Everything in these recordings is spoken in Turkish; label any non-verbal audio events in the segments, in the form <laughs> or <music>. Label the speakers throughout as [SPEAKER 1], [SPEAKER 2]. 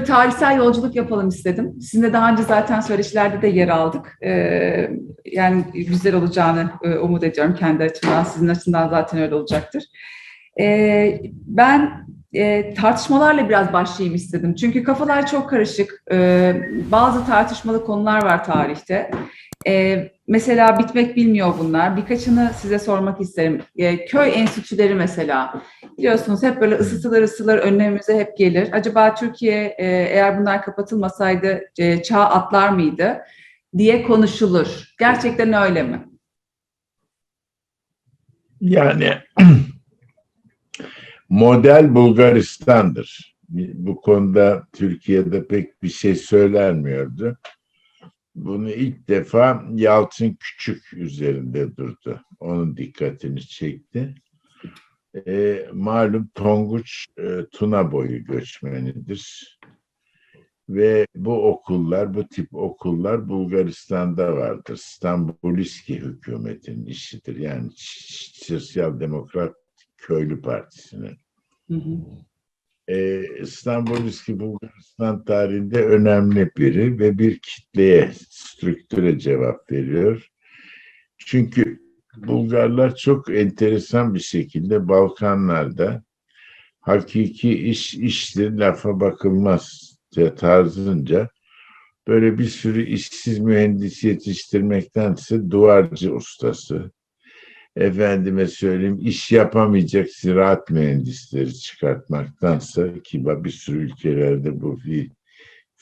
[SPEAKER 1] bir tarihsel yolculuk yapalım istedim. Sizinle daha önce zaten söyleşilerde de yer aldık. Ee, yani güzel olacağını e, umut ediyorum kendi açımdan. Sizin açısından zaten öyle olacaktır. Ee, ben e, tartışmalarla biraz başlayayım istedim. Çünkü kafalar çok karışık. Ee, bazı tartışmalı konular var tarihte. Ee, mesela bitmek bilmiyor bunlar. Birkaçını size sormak isterim. Ee, köy enstitüleri mesela. Biliyorsunuz hep böyle ısıtılır ısıtılır önlemimize hep gelir. Acaba Türkiye e, eğer bunlar kapatılmasaydı e, çağ atlar mıydı diye konuşulur. Gerçekten öyle mi?
[SPEAKER 2] Yani <clears throat> model Bulgaristan'dır. Bu konuda Türkiye'de pek bir şey söylenmiyordu. Bunu ilk defa Yalçın Küçük üzerinde durdu. Onun dikkatini çekti. E, malum Tonguç e, Tuna boyu göçmenidir. Ve bu okullar, bu tip okullar Bulgaristan'da vardır. Stambuliski hükümetinin işidir. Yani Sosyal Demokrat Köylü Partisi'nin.
[SPEAKER 1] Hı hı.
[SPEAKER 2] Ee, İstanbuliski Bulgaristan tarihinde önemli biri ve bir kitleye, strüktüre cevap veriyor. Çünkü Bulgarlar çok enteresan bir şekilde Balkanlarda hakiki iş iştir, lafa bakılmaz tarzınca böyle bir sürü işsiz mühendis yetiştirmektense duvarcı ustası, efendime söyleyeyim iş yapamayacak ziraat mühendisleri çıkartmaktansa ki bir sürü ülkelerde bu bir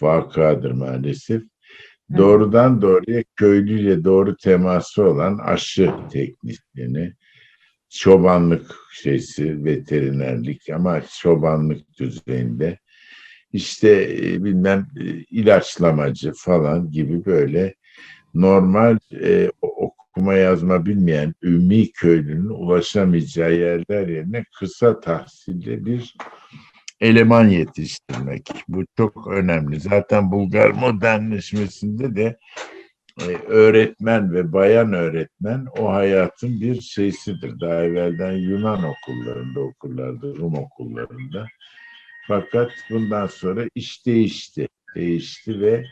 [SPEAKER 2] vakadır maalesef. Doğrudan doğruya köylüyle doğru teması olan aşı teknisyeni, çobanlık şeysi, veterinerlik ama çobanlık düzeyinde işte e, bilmem e, ilaçlamacı falan gibi böyle normal e, okuma yazma bilmeyen ümmi köylünün ulaşamayacağı yerler yerine kısa tahsilli bir eleman yetiştirmek. Bu çok önemli. Zaten Bulgar modernleşmesinde de e, öğretmen ve bayan öğretmen o hayatın bir şeysidir. Daha evvelden Yunan okullarında okullarda, Rum okullarında. Fakat bundan sonra iş değişti. Değişti ve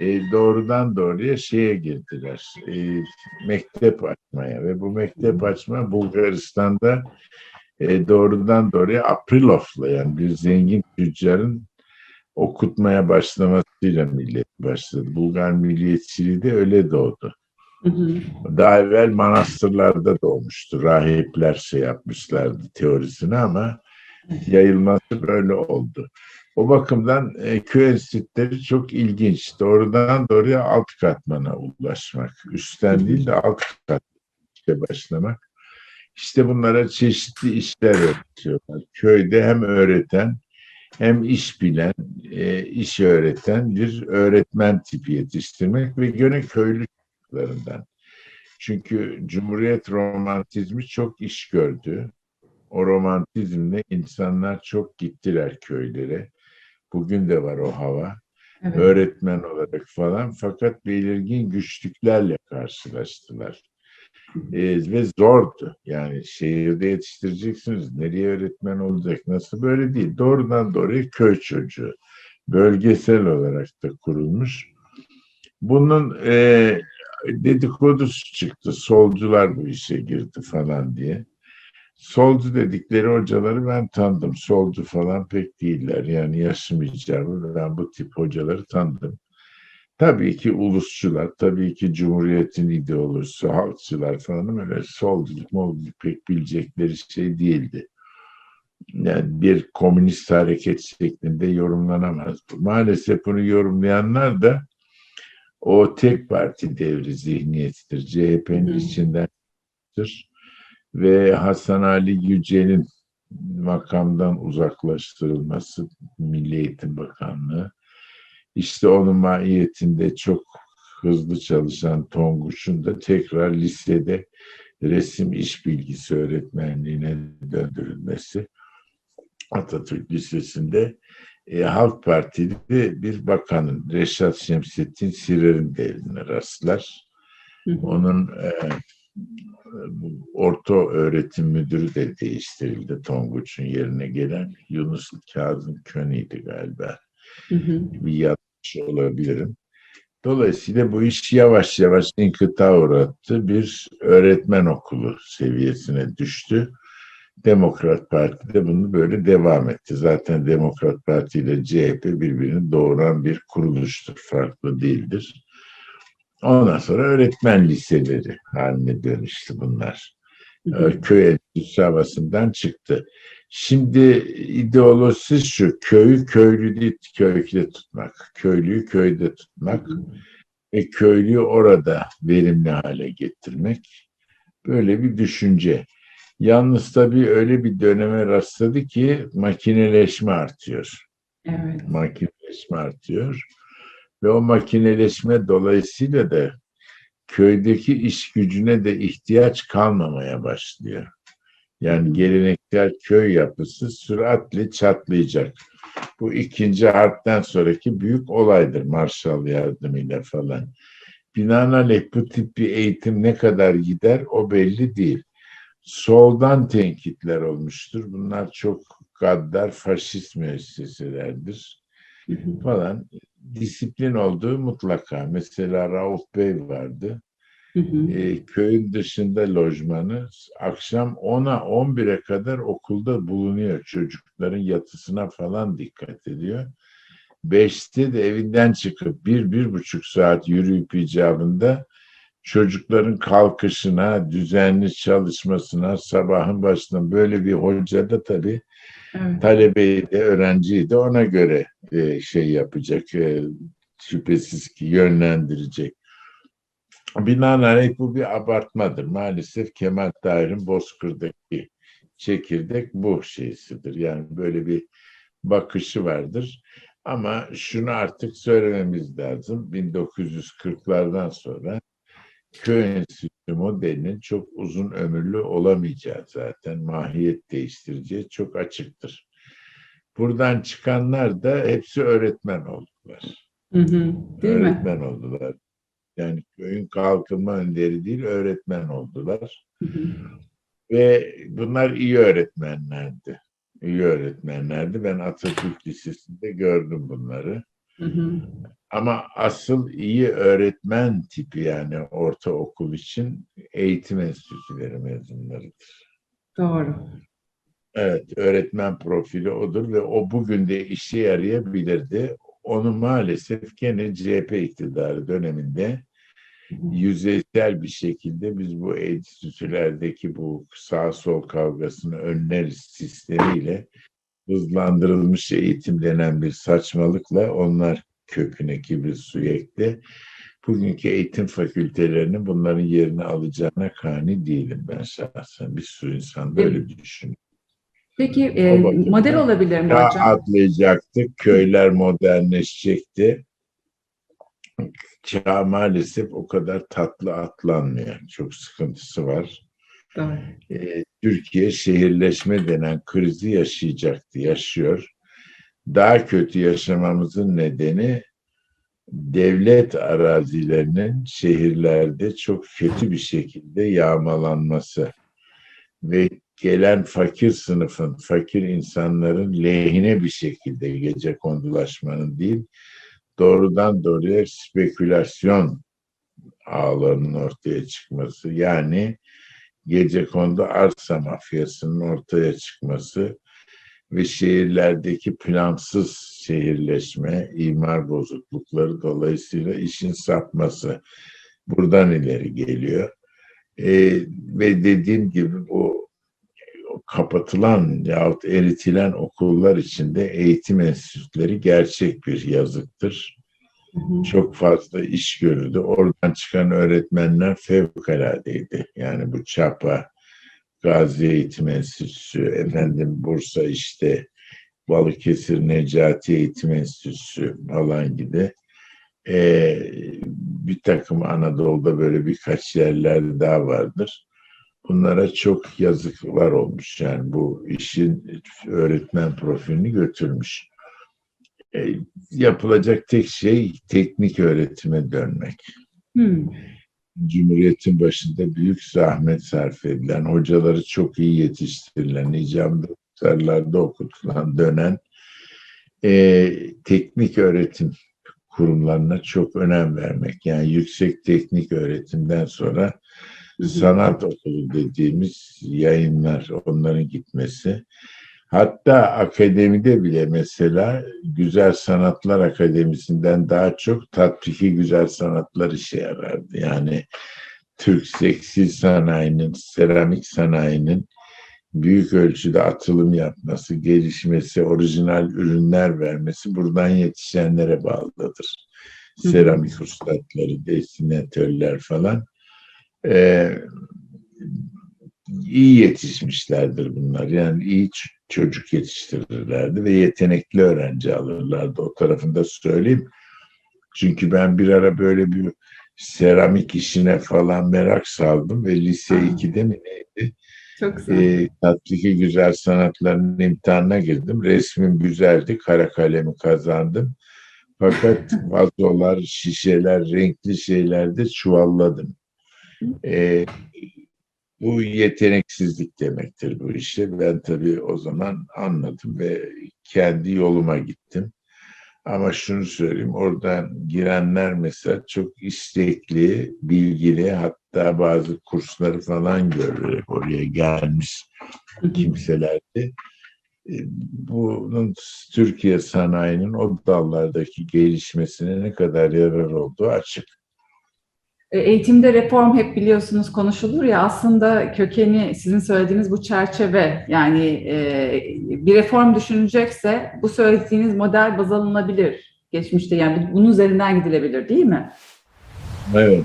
[SPEAKER 2] e, doğrudan doğruya şeye girdiler. E, mektep açmaya ve bu mektep açma Bulgaristan'da e, doğrudan doğruya Aprilov'la yani bir zengin tüccarın okutmaya başlamasıyla millet başladı. Bulgar milliyetçiliği de öyle doğdu.
[SPEAKER 1] Hı hı.
[SPEAKER 2] Daha evvel manastırlarda doğmuştu. Rahipler şey yapmışlardı teorisini ama yayılması böyle oldu. O bakımdan e, köy enstitüleri çok ilginç. Doğrudan doğruya alt katmana ulaşmak. Üstten değil de alt katmana başlamak. İşte bunlara çeşitli işler öğretiyorlar. Köyde hem öğreten hem iş bilen, e, iş öğreten bir öğretmen tipi yetiştirmek ve gene köylü çocuklarından. Çünkü Cumhuriyet romantizmi çok iş gördü. O romantizmle insanlar çok gittiler köylere. Bugün de var o hava.
[SPEAKER 1] Evet.
[SPEAKER 2] Öğretmen olarak falan fakat belirgin güçlüklerle karşılaştılar. Ee, ve zordu. Yani şehirde yetiştireceksiniz. Nereye öğretmen olacak? Nasıl böyle değil. Doğrudan doğruya köy çocuğu. Bölgesel olarak da kurulmuş. Bunun e, dedikodusu çıktı. Solcular bu işe girdi falan diye. Solcu dedikleri hocaları ben tanıdım. Solcu falan pek değiller. Yani yaşım icabı ben bu tip hocaları tanıdım. Tabii ki ulusçular, tabii ki Cumhuriyet'in ideolojisi, halkçılar falan öyle solculuk, molculuk pek bilecekleri şey değildi. Yani bir komünist hareket şeklinde yorumlanamaz. Maalesef bunu yorumlayanlar da o tek parti devri zihniyetidir. CHP'nin
[SPEAKER 1] Hı.
[SPEAKER 2] içindendir. Ve Hasan Ali Yücel'in makamdan uzaklaştırılması Milli Eğitim Bakanlığı. İşte onun mahiyetinde çok hızlı çalışan Tonguç'un da tekrar lisede resim iş bilgisi öğretmenliğine döndürülmesi Atatürk Lisesi'nde. E, Halk Partili bir bakanın Reşat Şemsettin Sirer'in de eline rastlar. Onun e, orta öğretim müdürü de değiştirildi Tonguç'un yerine gelen Yunus Kazım Köni'ydi galiba.
[SPEAKER 1] Hı hı.
[SPEAKER 2] bir yanlış olabilirim. Dolayısıyla bu iş yavaş yavaş inkıta uğrattı. Bir öğretmen okulu seviyesine düştü. Demokrat Parti de bunu böyle devam etti. Zaten Demokrat Parti ile CHP birbirini doğuran bir kuruluştur. Farklı değildir. Ondan sonra öğretmen liseleri haline dönüştü bunlar. Ee, köy enstitüsü havasından çıktı. Şimdi ideolojisi şu, köyü köylü değil, köyde tutmak, köylüyü köyde tutmak ve köylüyü orada verimli hale getirmek. Böyle bir düşünce. Yalnız tabii öyle bir döneme rastladı ki makineleşme artıyor.
[SPEAKER 1] Evet.
[SPEAKER 2] Makineleşme artıyor. Ve o makineleşme dolayısıyla da köydeki iş gücüne de ihtiyaç kalmamaya başlıyor. Yani geleneksel köy yapısı süratle çatlayacak. Bu ikinci harpten sonraki büyük olaydır Marshall yardımıyla falan. Binaenaleyh bu tip bir eğitim ne kadar gider o belli değil. Soldan tenkitler olmuştur. Bunlar çok gaddar, faşist müesseselerdir falan. Disiplin olduğu mutlaka. Mesela Rauf Bey vardı.
[SPEAKER 1] Hı hı.
[SPEAKER 2] E, köyün dışında lojmanı akşam 10'a 11'e kadar okulda bulunuyor. Çocukların yatısına falan dikkat ediyor. Beşte de evinden çıkıp bir, bir buçuk saat yürüyüp icabında çocukların kalkışına, düzenli çalışmasına, sabahın başına böyle bir hoca da tabii
[SPEAKER 1] Evet.
[SPEAKER 2] öğrenciyi de ona göre e, şey yapacak, e, şüphesiz ki yönlendirecek. Binaenaleyh bu bir abartmadır. Maalesef Kemal Tahir'in Bozkır'daki çekirdek bu şeysidir. Yani böyle bir bakışı vardır. Ama şunu artık söylememiz lazım. 1940'lardan sonra köy enstitüsü modelinin çok uzun ömürlü olamayacağı zaten mahiyet değiştireceği çok açıktır. Buradan çıkanlar da hepsi öğretmen oldular.
[SPEAKER 1] Hı hı. Değil mi?
[SPEAKER 2] öğretmen oldular. Yani köyün kalkınma önderi değil, öğretmen oldular.
[SPEAKER 1] Hı hı.
[SPEAKER 2] Ve bunlar iyi öğretmenlerdi. İyi öğretmenlerdi. Ben Atatürk Lisesi'nde gördüm bunları.
[SPEAKER 1] Hı hı.
[SPEAKER 2] Ama asıl iyi öğretmen tipi yani ortaokul için eğitim enstitüleri mezunlarıdır.
[SPEAKER 1] Doğru.
[SPEAKER 2] Evet, öğretmen profili odur ve o bugün de işe yarayabilirdi. Onu maalesef gene CHP iktidarı döneminde yüzeysel bir şekilde biz bu enstitülerdeki bu sağ sol kavgasını önleriz sistemiyle hızlandırılmış eğitim denen bir saçmalıkla onlar köküne kibrit suyu ekti. Bugünkü eğitim fakültelerinin bunların yerini alacağına kani değilim ben şahsen. Bir sürü insan böyle düşünüyor.
[SPEAKER 1] Peki e, model olabilir mi hocam?
[SPEAKER 2] atlayacaktık, köyler modernleşecekti. Çağ maalesef o kadar tatlı atlanmıyor. Çok sıkıntısı var. Ee, Türkiye şehirleşme denen krizi yaşayacaktı, yaşıyor. Daha kötü yaşamamızın nedeni devlet arazilerinin şehirlerde çok kötü bir şekilde yağmalanması ve gelen fakir sınıfın, fakir insanların lehine bir şekilde gece kondulaşmanın değil, doğrudan doğruya spekülasyon ağlarının ortaya çıkması. Yani gece kondu arsa mafyasının ortaya çıkması ve şehirlerdeki plansız şehirleşme, imar bozuklukları dolayısıyla işin sapması buradan ileri geliyor. Ee, ve dediğim gibi bu kapatılan yahut eritilen okullar içinde eğitim enstitüleri gerçek bir yazıktır.
[SPEAKER 1] Hı hı.
[SPEAKER 2] Çok fazla iş görüldü. Oradan çıkan öğretmenler fevkaladeydi. Yani bu Çapa, Gazi Eğitim Enstitüsü, efendim Bursa işte Balıkesir Necati Eğitim Enstitüsü falan gibi. Ee, bir takım Anadolu'da böyle birkaç yerler daha vardır. Bunlara çok yazıklar olmuş. Yani bu işin öğretmen profilini götürmüş. Ee, yapılacak tek şey teknik öğretime dönmek.
[SPEAKER 1] Hı.
[SPEAKER 2] Cumhuriyetin başında büyük zahmet sarf edilen, hocaları çok iyi yetiştirilen, icamda kurtarlarda okutulan dönen e, teknik öğretim kurumlarına çok önem vermek. Yani yüksek teknik öğretimden sonra sanat okulu dediğimiz yayınlar, onların gitmesi. Hatta akademide bile mesela Güzel Sanatlar Akademisi'nden daha çok tatbiki güzel sanatlar işe yarardı. Yani Türk tekstil sanayinin, seramik sanayinin büyük ölçüde atılım yapması, gelişmesi, orijinal ürünler vermesi buradan yetişenlere bağlıdır.
[SPEAKER 1] Hı.
[SPEAKER 2] Seramik ustaları, destinatörler falan. Ee, iyi yetişmişlerdir bunlar. Yani iyi çocuk yetiştirirlerdi ve yetenekli öğrenci alırlardı. O tarafında söyleyeyim. Çünkü ben bir ara böyle bir seramik işine falan merak saldım ve lise
[SPEAKER 1] Aa.
[SPEAKER 2] 2'de mi neydi?
[SPEAKER 1] Çok güzel.
[SPEAKER 2] E, tatbiki güzel sanatların imtihanına girdim. Resmim güzeldi. Kara kalemi kazandım. Fakat <laughs> vazolar, şişeler, renkli şeylerde çuvalladım. E, bu yeteneksizlik demektir bu işe. Ben tabii o zaman anladım ve kendi yoluma gittim. Ama şunu söyleyeyim, oradan girenler mesela çok istekli, bilgili, hatta bazı kursları falan görerek oraya gelmiş kimselerdi. E, Bunun Türkiye sanayinin o dallardaki gelişmesine ne kadar yarar olduğu açık.
[SPEAKER 1] E, Eğitimde reform hep biliyorsunuz konuşulur ya aslında kökeni sizin söylediğiniz bu çerçeve yani e, bir reform düşünecekse bu söylediğiniz model baz alınabilir geçmişte yani bu- bunun üzerinden gidilebilir değil mi?
[SPEAKER 2] Evet.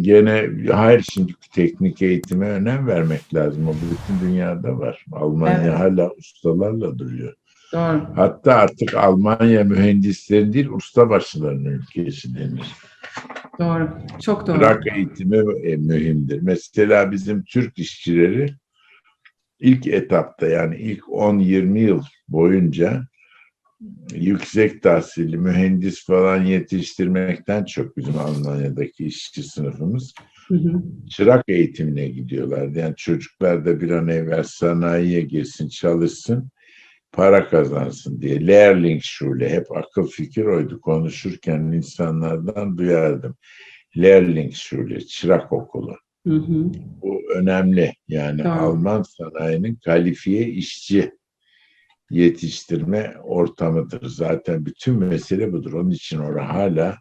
[SPEAKER 2] Gene hayır şimdi teknik eğitime önem vermek lazım. O bütün dünyada var. Almanya
[SPEAKER 1] Evet.
[SPEAKER 2] hala ustalarla duruyor.
[SPEAKER 1] Doğru.
[SPEAKER 2] Hatta artık Almanya mühendislerin değil ustabaşılarının ülkesi denir.
[SPEAKER 1] Doğru. Çok doğru.
[SPEAKER 2] Bırak eğitimi e, mühimdir. Mesela bizim Türk işçileri ilk etapta yani ilk 10-20 yıl boyunca yüksek tahsilli mühendis falan yetiştirmekten çok bizim Almanya'daki işçi sınıfımız
[SPEAKER 1] Hı hı.
[SPEAKER 2] çırak eğitimine gidiyorlardı. Yani çocuklar da bir an evvel sanayiye girsin, çalışsın, para kazansın diye. Lehrlingsschule hep akıl fikir oydu. Konuşurken insanlardan duyardım. Lehrlingsschule, çırak okulu.
[SPEAKER 1] Hı hı.
[SPEAKER 2] Bu önemli. Yani
[SPEAKER 1] Doğru.
[SPEAKER 2] Alman sanayinin kalifiye işçi yetiştirme ortamıdır. Zaten bütün mesele budur. Onun için orada hala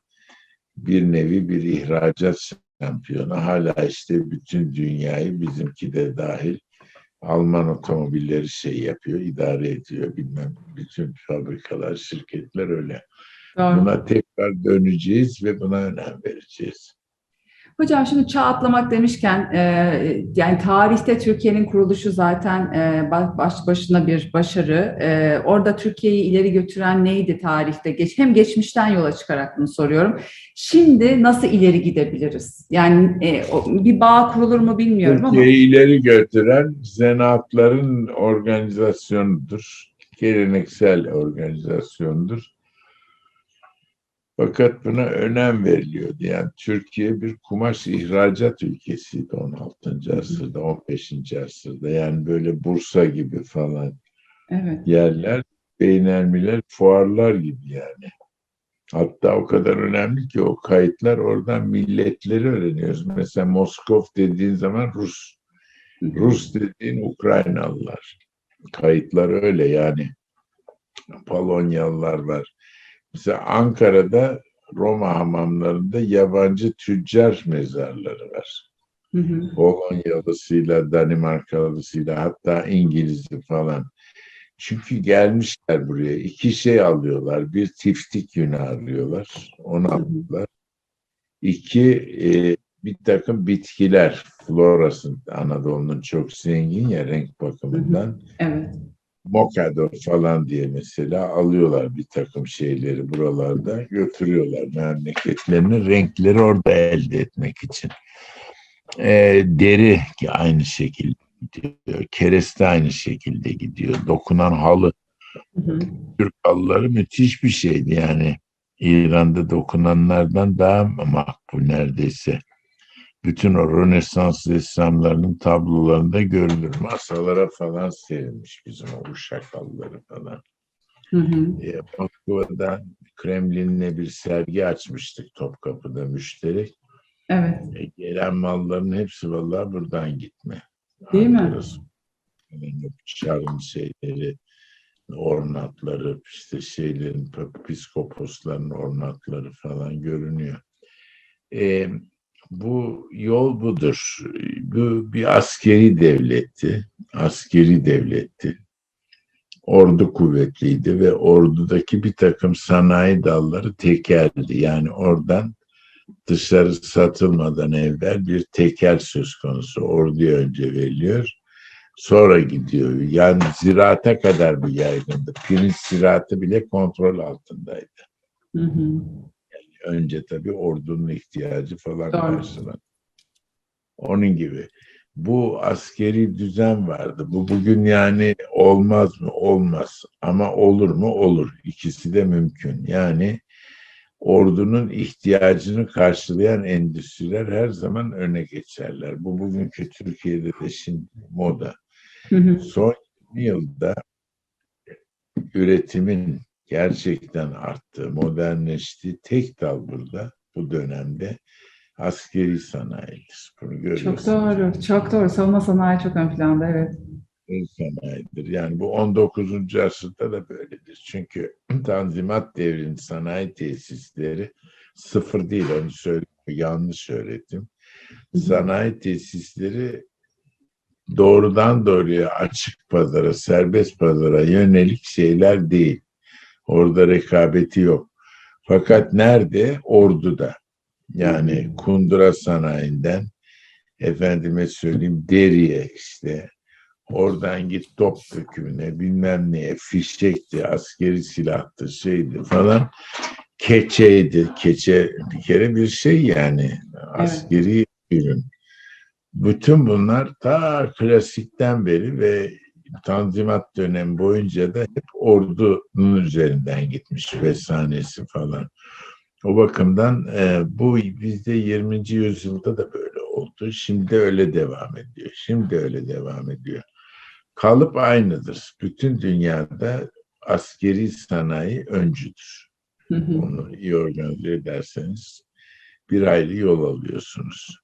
[SPEAKER 2] bir nevi bir ihracat şampiyonu. Hala işte bütün dünyayı bizimki de dahil Alman otomobilleri şey yapıyor, idare ediyor bilmem. Bütün fabrikalar, şirketler öyle.
[SPEAKER 1] Doğru.
[SPEAKER 2] Buna tekrar döneceğiz ve buna önem vereceğiz.
[SPEAKER 1] Hocam şimdi çağ atlamak demişken e, yani tarihte Türkiye'nin kuruluşu zaten e, baş baş başına bir başarı. E, orada Türkiye'yi ileri götüren neydi tarihte? Geç, hem geçmişten yola çıkarak bunu soruyorum. Şimdi nasıl ileri gidebiliriz? Yani e, bir bağ kurulur mu bilmiyorum ama.
[SPEAKER 2] Türkiye'yi ileri götüren zanaatların organizasyonudur. Geleneksel organizasyonudur. Fakat buna önem veriliyordu. Yani Türkiye bir kumaş ihracat ülkesiydi 16. asırda, 15. asırda. Yani böyle Bursa gibi falan
[SPEAKER 1] Evet.
[SPEAKER 2] yerler, beynelmiler fuarlar gibi yani. Hatta o kadar önemli ki o kayıtlar oradan milletleri öğreniyoruz. Mesela Moskov dediğin zaman Rus. Rus dediğin Ukraynalılar. Kayıtlar öyle yani. Polonyalılar var. Mesela Ankara'da Roma hamamlarında yabancı tüccar mezarları var.
[SPEAKER 1] Hı hı.
[SPEAKER 2] Polonyalısıyla, Danimarkalısıyla hatta İngiliz'i falan. Çünkü gelmişler buraya. iki şey alıyorlar. Bir tiftik yünü arıyorlar. Onu alıyorlar. İki e, bir takım bitkiler. Florası Anadolu'nun çok zengin ya renk bakımından.
[SPEAKER 1] Evet.
[SPEAKER 2] Mokado falan diye mesela alıyorlar bir takım şeyleri buralarda götürüyorlar memleketlerine renkleri orada elde etmek için. Ee, deri ki aynı şekilde gidiyor. Kereste aynı şekilde gidiyor. Dokunan halı.
[SPEAKER 1] Hı hı.
[SPEAKER 2] Türk halıları müthiş bir şeydi yani. İran'da dokunanlardan daha makbul neredeyse. Bütün o Rönesans ressamlarının tablolarında görülür. Masalara falan serilmiş bizim o uşak halıları falan.
[SPEAKER 1] Hı hı.
[SPEAKER 2] E, Moskova'da Kremlin'le bir sergi açmıştık Topkapı'da müşterek.
[SPEAKER 1] Evet.
[SPEAKER 2] E, gelen malların hepsi vallahi buradan gitme.
[SPEAKER 1] Değil mi?
[SPEAKER 2] Ankara'sı, yani Çar'ın şeyleri, ornatları, işte şeylerin, piskoposların ornatları falan görünüyor. E, bu yol budur. Bu bir askeri devletti. Askeri devletti. Ordu kuvvetliydi ve ordudaki bir takım sanayi dalları tekeldi. Yani oradan dışarı satılmadan evvel bir tekel söz konusu. Orduya önce veriliyor. Sonra gidiyor. Yani ziraata kadar bu yaygındı. Pirinç ziraatı bile kontrol altındaydı.
[SPEAKER 1] Hı hı.
[SPEAKER 2] Önce tabii ordunun ihtiyacı falan karşılandı. Onun gibi. Bu askeri düzen vardı. Bu bugün yani olmaz mı? Olmaz. Ama olur mu? Olur. İkisi de mümkün. Yani ordunun ihtiyacını karşılayan endüstriler her zaman öne geçerler. Bu bugünkü Türkiye'de de şimdi moda.
[SPEAKER 1] Hı hı.
[SPEAKER 2] Son 20 yılda üretimin gerçekten arttığı, modernleştiği tek dal burada bu dönemde askeri sanayidir. Bunu görüyorsunuz.
[SPEAKER 1] Çok doğru. Çok doğru. Savunma sanayi çok ön planda. Evet.
[SPEAKER 2] Sanayidir. Yani bu 19. asırda da böyledir. Çünkü <clears throat> Tanzimat devrinin sanayi tesisleri sıfır değil. Onu söyleyeyim. Yanlış
[SPEAKER 1] hı.
[SPEAKER 2] Sanayi tesisleri doğrudan doğruya açık pazara, serbest pazara yönelik şeyler değil. Orada rekabeti yok. Fakat nerede? Orduda. Yani kundura sanayinden efendime söyleyeyim deriye işte oradan git top dökümüne bilmem neye fişekti askeri silahtı şeydi falan keçeydi keçe bir kere bir şey yani askeri ürün bütün bunlar ta klasikten beri ve Tanzimat dönemi boyunca da hep ordunun üzerinden gitmiş vesanesi falan. O bakımdan e, bu bizde 20. yüzyılda da böyle oldu. Şimdi öyle devam ediyor. Şimdi öyle devam ediyor. Kalıp aynıdır. Bütün dünyada askeri sanayi öncüdür.
[SPEAKER 1] Hı hı.
[SPEAKER 2] Onu iyi organize ederseniz bir ayrı yol alıyorsunuz.